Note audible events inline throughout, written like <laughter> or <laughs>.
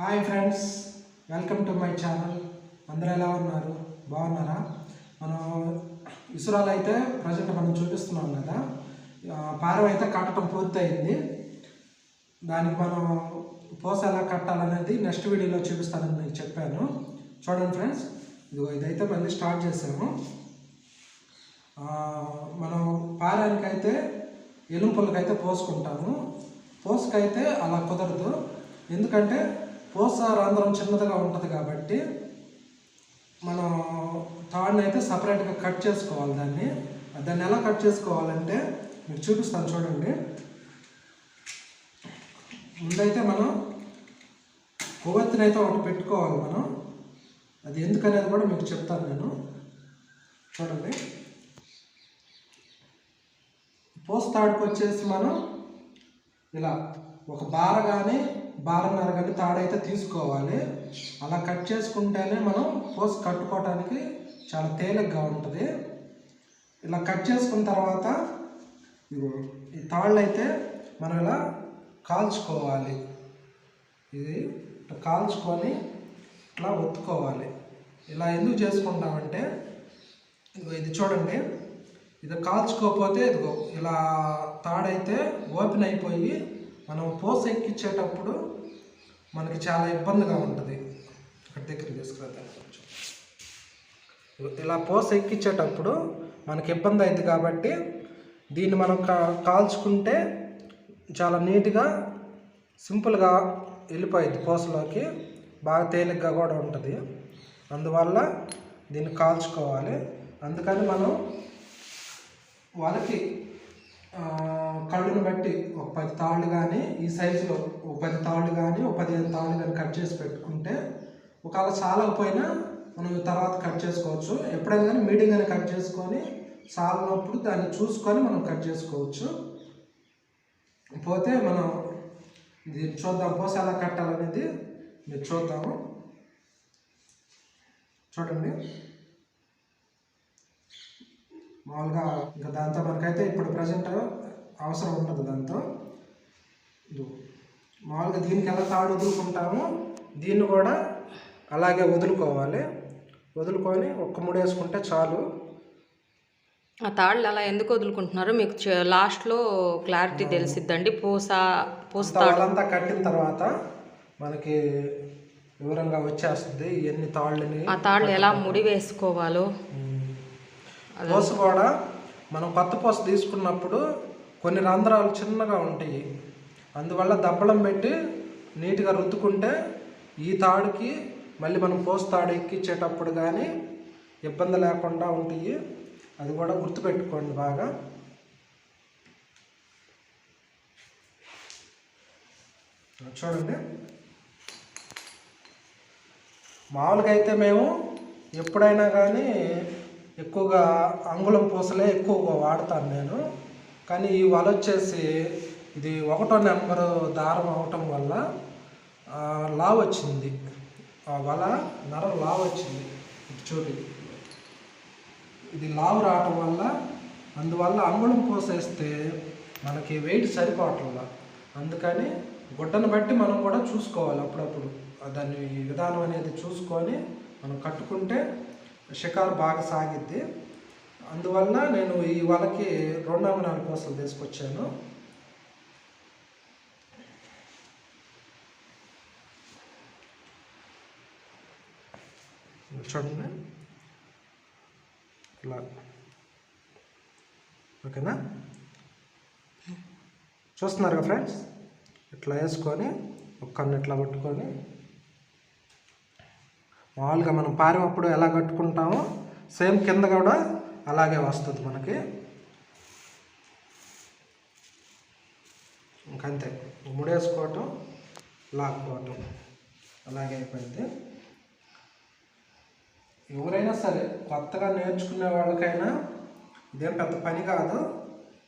Hi friends welcome to my channel. అందరూ ఎలా ఉన్నారు? బాగున్నారా? మనం ఇసురాలు అయితే ప్రజెంట్ మనం చూపిస్తున్నాం కదా. పారం అయితే కట్టడం పూర్తయింది. దానికి మనం పోస ఎలా కట్టాలనేది నెక్స్ట్ వీడియోలో చూపిస్తానని మీకు చెప్పాను. చూడండి ఫ్రెండ్స్ ఇదిగో ఇదైతే మళ్ళీ స్టార్ట్ చేసాము. మనం పారానికైతే ఎలుంపులకైతే పోసుకుంటాము. పోసుకైతే అలా కుదరదు. ఎందుకంటే రంధ్రం చిన్నదిగా ఉంటుంది కాబట్టి మనం తాడుని అయితే సపరేట్గా కట్ చేసుకోవాలి దాన్ని. దాన్ని ఎలా కట్ చేసుకోవాలంటే మీకు చూపిస్తాను చూడండి. ముందైతే మనం కొవ్వొత్తిని అయితే ఒకటి పెట్టుకోవాలి మనం. అది ఎందుకనేది కూడా మీకు చెప్తాను నేను. చూడండి. పోస్తాడుకు వచ్చేసి మనం ఇలా ఒక బార కానీ బారన్నర కానీ తాడైతే తీసుకోవాలి. అలా కట్ చేసుకుంటేనే మనం పోస్ కట్టుకోవడానికి చాలా తేలిగ్గా ఉంటుంది. ఇలా కట్ చేసుకున్న తర్వాత ఈ తాళ్ళు అయితే మనం ఇలా కాల్చుకోవాలి. ఇది ఇట్లా కాల్చుకొని ఇట్లా ఒత్తుకోవాలి. ఇలా ఎందుకు చేసుకుంటామంటే ఇదిగో ఇది చూడండి. ఇది కాల్చుకోకపోతే ఇదిగో ఇలా తాడైతే ఓపెన్ అయిపోయి మనం పోస ఎక్కించేటప్పుడు మనకి చాలా ఇబ్బందిగా ఉంటుంది. ఇక్కడ దగ్గర తీసుకురాదాన్ని కొంచెం. ఇలా పోస్ ఎక్కించేటప్పుడు మనకి ఇబ్బంది అయింది కాబట్టి దీన్ని మనం కాల్చుకుంటే చాలా నీట్గా సింపుల్గా వెళ్ళిపోయింది పోసలోకి. బాగా తేలిగ్గా కూడా ఉంటుంది. అందువల్ల దీన్ని కాల్చుకోవాలి. అందుకని మనం వాళ్ళకి కళ్ళును బట్టి ఒక పది తాళ్ళు కానీ ఈ సైజులో ఒక పది తాళ్ళు కానీ ఒక పదిహేను తాళ్ళు కానీ కట్ చేసి పెట్టుకుంటే ఒకవేళ చాలకపోయినా మనం తర్వాత కట్ చేసుకోవచ్చు. ఎప్పుడైనా కానీ మీడియంగానే కట్ చేసుకొని చాలినప్పుడు దాన్ని చూసుకొని మనం కట్ చేసుకోవచ్చు. పోతే మనం దీన్ని చూద్దాం. పోసి ఎలా కట్టాలనేది మీరు చూద్దాము. చూడండి. మామూలుగా ఇంకా దాంతో మనకైతే ఇప్పుడు ప్రజెంట్ అవసరం ఉంటుంది దాంతో. మామూలుగా దీనికి ఎలా తాడు వదులుకుంటామో దీన్ని కూడా అలాగే వదులుకోవాలి. వదులుకొని ఒక్క ముడి వేసుకుంటే చాలు. ఆ తాళ్ళు అలా ఎందుకు వదులుకుంటున్నారో? మీకు లాస్ట్లో క్లారిటీ తెలిసిద్దండి. పూస పూస అంతా వాళ్ళంతా కట్టిన తర్వాత మనకి వివరంగా వచ్చేస్తుంది ఎన్ని తాళ్ళని ఆ తాళ్ళు ఎలా ముడి వేసుకోవాలో. పోస కూడా మనం కొత్త పోస తీసుకున్నప్పుడు కొన్ని రంధ్రాలు చిన్నగా ఉంటాయి. అందువల్ల దప్పడం పెట్టి నీట్గా రుద్దుకుంటే ఈ తాడుకి మళ్ళీ మనం పోస తాడు ఎక్కించేటప్పుడు కానీ ఇబ్బంది లేకుండా ఉంటాయి. అది కూడా గుర్తుపెట్టుకోండి బాగా. చూడండి. మామూలుగా అయితే మేము ఎప్పుడైనా కానీ ఎక్కువగా అంగుళం పూసలే ఎక్కువగా వాడతాను నేను. కానీ ఈ వల వచ్చేసి ఇది ఒకటో నెంబరు దారం అవటం వల్ల లా వచ్చింది. ఆ వల నర లా వచ్చింది. ఇది చూడు. ఇది లావు రావటం వల్ల అందువల్ల అంగుళం పోసేస్తే మనకి వెయిట్ సరిపోవట్ల. అందుకని గుడ్డను బట్టి మనం కూడా చూసుకోవాలి అప్పుడప్పుడు. దాని విధానం అనేది చూసుకొని మనం కట్టుకుంటే షికారు బాగా సాగిద్ది. అందువలన నేను ఈ వాళ్ళకి రెండవ నాలుగు పూసలు తీసుకొచ్చాను. చూడండి. ఇలా. ఓకేనా? చూస్తున్నారుగా ఫ్రెండ్స్? ఇట్లా వేసుకొని ఒక కన్ను ఇట్లా పట్టుకొని మామూలుగా మనం పారినప్పుడు ఎలా కట్టుకుంటామో సేమ్ కింద కూడా అలాగే వస్తుంది మనకి. ఇంకంతే. ముడేసుకోవటం లాక్కోవటం అలాగే అయిపోయింది. ఎవరైనా సరే కొత్తగా నేర్చుకునే వాళ్ళకైనా ఇదేం పెద్ద పని కాదు.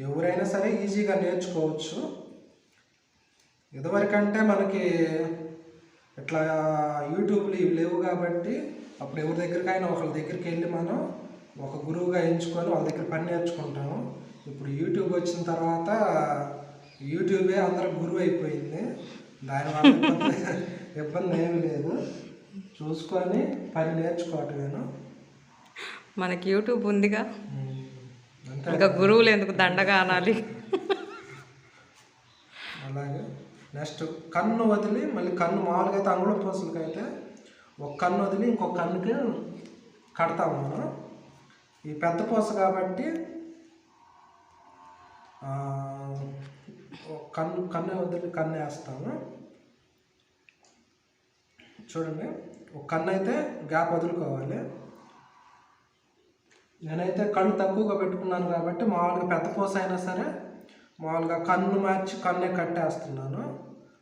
ఎవరైనా సరే ఈజీగా నేర్చుకోవచ్చు. ఇదివరకంటే మనకి ఇట్లా యూట్యూబ్లు ఇవి లేవు కాబట్టి అప్పుడు ఎవరి దగ్గరికైనా ఒకరి దగ్గరికి వెళ్ళి మనం ఒక గురువుగా ఎంచుకొని వాళ్ళ దగ్గర పని నేర్చుకుంటాము. ఇప్పుడు యూట్యూబ్ వచ్చిన తర్వాత యూట్యూబే అందరికి గురువు అయిపోయింది. దానివల్ల <laughs> ఇబ్బంది ఏమీ లేదు. చూసుకొని పని నేర్చుకోవటమేను. మనకి యూట్యూబ్ ఉందిగా. ఇంకా గురువులు ఎందుకు దండగా అనాలి? అలాగే నెక్స్ట్ కన్ను వదిలి మళ్ళీ కన్ను మామూలుగా అయితే అంగుళం పూసలకి అయితే ఒక కన్ను వదిలి ఇంకొక కన్నుకి కడతాము మనం. ఈ పెద్ద పూస కాబట్టి కన్ను కన్ను వదిలి కన్ను వేస్తాము. చూడండి ఒక కన్ను అయితే గ్యాప్ వదులుకోవాలి. నేనైతే కళ్ళు తక్కువగా పెట్టుకున్నాను కాబట్టి మామూలుగా పెద్ద పూస అయినా సరే మామూలుగా కన్ను మార్చి కన్నే కట్టేస్తున్నాను.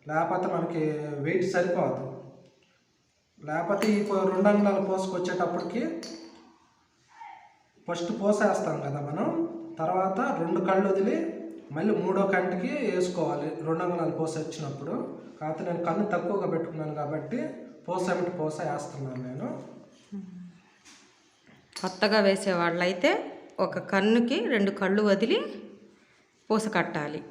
లేకపోతే మనకి వెయిట్ సరిపోదు. లేకపోతే ఈ రెండు అంగుళాల పోసుకొచ్చేటప్పటికి ఫస్ట్ పూస వేస్తాం కదా మనం తర్వాత రెండు కళ్ళు వదిలి మళ్ళీ మూడో కంటికి వేసుకోవాలి. రెండు అంగుళాల పూస వచ్చినప్పుడు కాకపోతే నేను కన్ను తక్కువగా పెట్టుకున్నాను కాబట్టి పూస ఏమిటి పూస వేస్తున్నాను నేను. కొత్తగా వేసే వాళ్ళైతే ఒక కన్నుకి రెండు కళ్ళు వదిలి పూస కట్టాలి.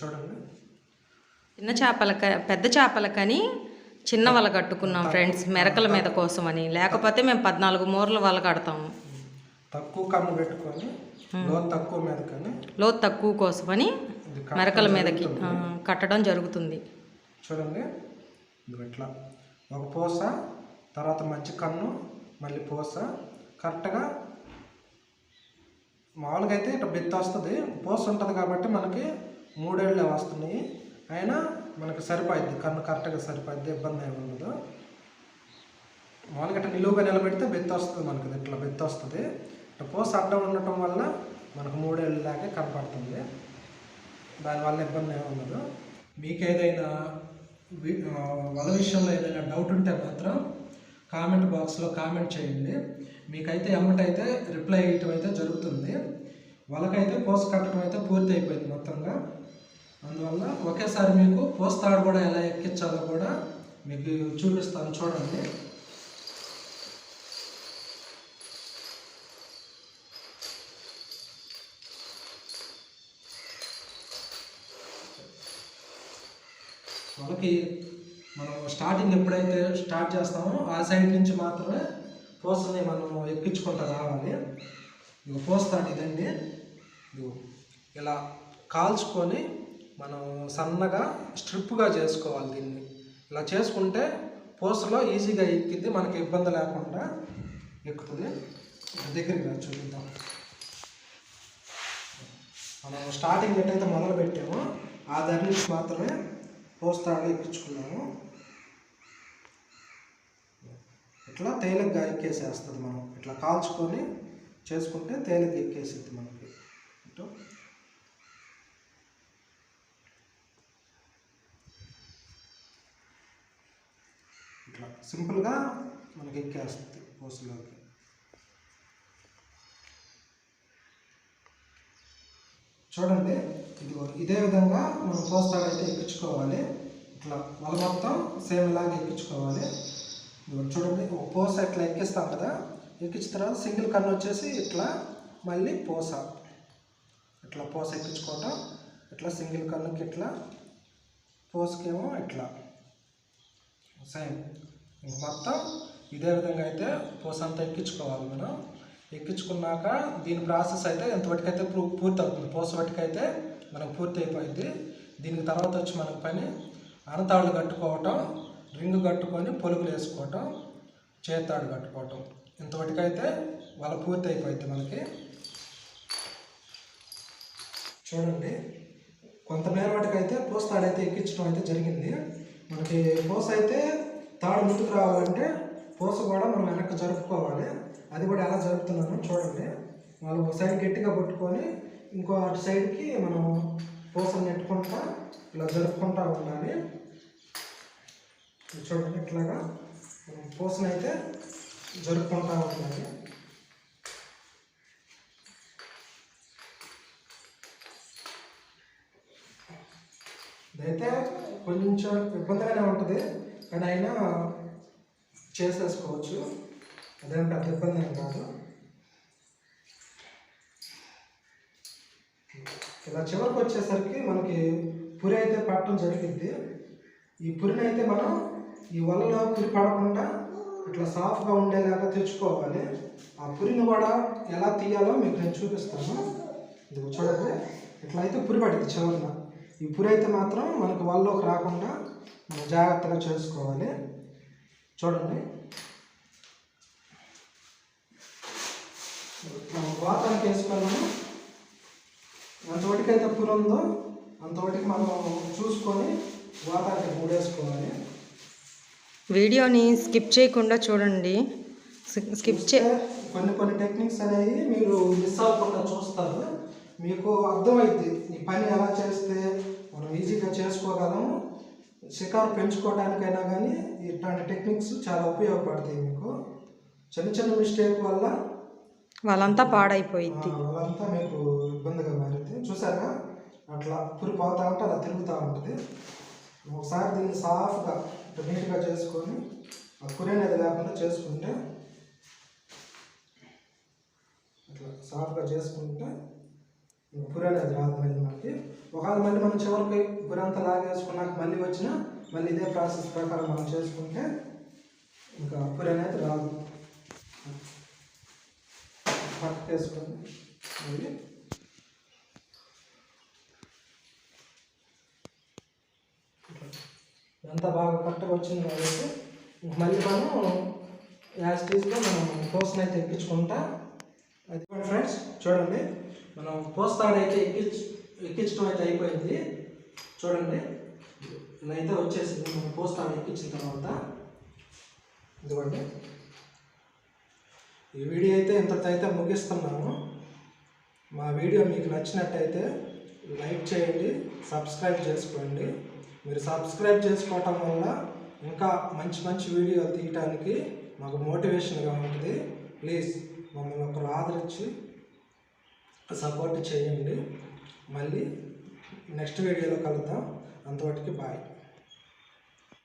చూడండి. చిన్న చేపలక పెద్ద చేపలకని చిన్న వల కట్టుకున్నాం ఫ్రెండ్స్ మెరకల మీద కోసమని. లేకపోతే మేము పద్నాలుగు మూరల వల కడతాము. తక్కువ కన్ను పెట్టుకొని లోతు తక్కువ మీద కానీ లోతు తక్కువ కోసమని మెరకల మీదకి కట్టడం జరుగుతుంది. చూడండి ఇట్లా. ఒక పూస తర్వాత మంచి కన్ను మళ్ళీ పూస. కరెక్ట్గా మామూలుగా అయితే ఇట్లా బెత్త వస్తుంది. పూస ఉంటుంది కాబట్టి మనకి మూడేళ్ళే వస్తున్నాయి. అయినా మనకి సరిపోద్ది కన్ను కరెక్ట్గా సరిపోయిద్ది ఇబ్బంది ఏమి ఉండదు. మామూలుగా ఇట్లా నిలువుగా నిలబెడితే బెత్త వస్తుంది మనకి ఇట్లా బెత్త వస్తుంది. ఇట్లా పోస్ అడ్డం ఉండటం వల్ల మనకు మూడేళ్ళ దాకా కనపడుతుంది. దానివల్ల ఇబ్బంది ఏమి ఉండదు. మీకు ఏదైనా వల విషయంలో ఏదైనా డౌట్ ఉంటే మాత్రం కామెంట్ బాక్స్లో కామెంట్ చేయండి. మీకైతే ఎమ్మటైతే రిప్లై ఇవ్వటం అయితే జరుగుతుంది. వాళ్ళకైతే పోస్ట్ కట్టడం అయితే పూర్తి అయిపోయింది మొత్తంగా. అందువల్ల ఒకేసారి మీకు పోస్తాడు కూడా ఎలా ఎక్కించాలో కూడా మీకు చూపిస్తాను చూడండి. వాళ్ళకి మనం స్టార్టింగ్ ఎప్పుడైతే స్టార్ట్ చేస్తామో ఆ సైడ్ నుంచి మాత్రమే పోస్ట్ని మనం ఎక్కించుకుంటా రావాలి. ఇక పోస్తాడు ఇదండి. ఇలా కాల్చుకొని మనం సన్నగా స్ట్రిప్గా చేసుకోవాలి దీన్ని. ఇలా చేసుకుంటే పోస్ట్లో ఈజీగా ఎక్కింది మనకి ఇబ్బంది లేకుండా ఎక్కుతుంది. దగ్గరికి రా చూపిద్దాం మనం స్టార్టింగ్ ఎట్టయితే మొదలు పెట్టామో. ఆ ధర నుంచి మాత్రమే పోస్తాగా ఎక్కించుకున్నాము. ఇట్లా తేలిగ్గా ఎక్కేసేస్తుంది మనం. ఇట్లా కాల్చుకొని చేసుకుంటే తేలిగ్గా ఎక్కేసిద్ది మనకి. ఇటు ఇట్లా సింపుల్గా మనకి ఎక్కేస్తుంది పోసులోకి చూడండి ఇదిగో ఇదే విధంగా మనం పోస్తాడైతే అయితే ఎక్కించుకోవాలి. ఇట్లా వల మొత్తం సేమ్ ఇలాగే ఎక్కించుకోవాలి. చూడండి ఒక పోస ఇట్లా ఎక్కిస్తాం కదా ఎక్కించిన తర్వాత సింగిల్ కన్ను వచ్చేసి ఇట్లా మళ్ళీ పోస. ఇట్లా పోస ఎక్కించుకోవటం ఇట్లా సింగిల్ కన్నుకి ఇట్లా పోసకేమో ఇట్లా. సేమ్. మొత్తం ఇదే విధంగా అయితే పూస అంతా ఎక్కించుకోవాలి మనం. ఎక్కించుకున్నాక దీని ప్రాసెస్ అయితే ఎంతవరకైతే పూర్తి అవుతుంది పూస వటికైతే మనకు పూర్తి అయిపోయింది దీనికి తర్వాత వచ్చి మనకు పని అనతాళ్ళు కట్టుకోవటం రింగ్ కట్టుకొని పొలుగులు వేసుకోవటం చేతాడు కట్టుకోవటం. ఇంతవరకైతే వాళ్ళ పూర్తి అయిపోయింది మనకి. చూడండి. కొంతమేర వాటికైతే పూస ఎక్కించడం అయితే జరిగింది. మనకి పూస అయితే తాడు ముందుకు రావాలంటే పూస కూడా మనం వెనక్కి జరుపుకోవాలి. అది కూడా ఎలా జరుపుతున్నామో చూడండి. వాళ్ళు ఒక సైడ్ గట్టిగా పట్టుకొని ఇంకో అటు సైడ్కి మనం పూసలు నెట్టుకుంటా ఇలా జరుపుకుంటా ఉండాలి. చూడండి ఇట్లాగా మనం పూసనైతే అయితే జరుపుకుంటా ఉండాలి. ఇదైతే కొంచెం ఇబ్బందిగానే ఉంటుంది. కానీ అయినా చేసేసుకోవచ్చు. అదేం పెద్ద ఇబ్బంది ఏం కాదు. ఇలా చివరికి వచ్చేసరికి మనకి పురి అయితే పట్టడం జరిగింది ఈ పురిని అయితే మనం ఈ వలలో పురి పడకుండా ఇట్లా సాఫ్ట్గా ఉండేలాగా తెచ్చుకోవాలి. ఆ పురిని కూడా ఎలా తీయాలో మీకు నేను చూపిస్తాను. ఇది చూడండి. ఇట్లా అయితే పురి పడింది చివరిన. ఈ పురి అయితే మాత్రం మనకు వలలోకి రాకుండా జాగ్రత్తగా చేసుకోవాలి. చూడండి. మనం వాతానికి వేసుకున్నాము అంతవరకు అయితే పురి ఉందో అంతవరకు మనం చూసుకొని వాతానికి మూడేసుకోవాలి. వీడియోని స్కిప్ చేయకుండా చూడండి. స్కి- స్కిప్ చే కొన్ని కొన్ని టెక్నిక్స్ అనేవి మీరు మిస్ అవ్వకుండా చూస్తారు. మీకు అర్థమైద్ది. ఈ పని ఎలా చేస్తే మనం ఈజీగా చేసుకోగలము? షికారు పెంచుకోవడానికైనా కానీ ఇట్లాంటి టెక్నిక్స్ చాలా ఉపయోగపడతాయి మీకు. చిన్న చిన్న మిస్టేక్ వల్ల వాళ్ళంతా ఆ, పాడైపోయిద్ది వాళ్ళంతా మీకు ఇబ్బందిగా మారింది చూసారా? అట్లా పురి పోతా ఉంటే అలా తిరుగుతూ ఉంటుంది. ఒకసారి దీన్ని సాఫ్గా నీట్గా చేసుకొని ఆ పురి అనేది లేకుండా చేసుకుంటే అట్లా సాఫ్గా చేసుకుంటే ఇంక అనేది రాదు మళ్ళీ మనకి ఒకవేళ మళ్ళీ మనం చివరికి పురి అంతా లాగేసుకున్నాక మళ్ళీ వచ్చినా మళ్ళీ ఇదే ప్రాసెస్ ప్రకారం మనం చేసుకుంటే ఇంకా పురి అనేది రాదు. పట్టేసుకొని వేసుకొని మళ్ళీ ఎంత బాగా కరెక్ట్గా వచ్చింది కాబట్టి మళ్ళీ మనం యాజ్ టీస్గా మనం పోస్ట్ని అయితే తెప్పించుకుంటా అది ఫ్రెండ్స్ చూడండి. మనం పోస్తాడైతే అయితే ఎక్కించు ఎక్కించడం అయితే అయిపోయింది. చూడండి. ఇదైతే వచ్చేసింది. మనం పోస్తాడు ఎక్కించిన తర్వాత. ఇదిగోండి. ఈ వీడియో అయితే ఇంతతో అయితే ముగిస్తున్నాము మా వీడియో మీకు నచ్చినట్టయితే లైక్ చేయండి సబ్స్క్రైబ్ చేసుకోండి. మీరు సబ్స్క్రైబ్ చేసుకోవటం వల్ల ఇంకా మంచి మంచి వీడియో తీయటానికి మాకు మోటివేషన్గా ఉంటుంది. ప్లీజ్. మమ్మల్ని ఒకరు ఆదరించి సపోర్ట్ చేయండి. మళ్ళీ నెక్స్ట్ వీడియోలో కలుద్దాం. అంతవరకు బాయ్.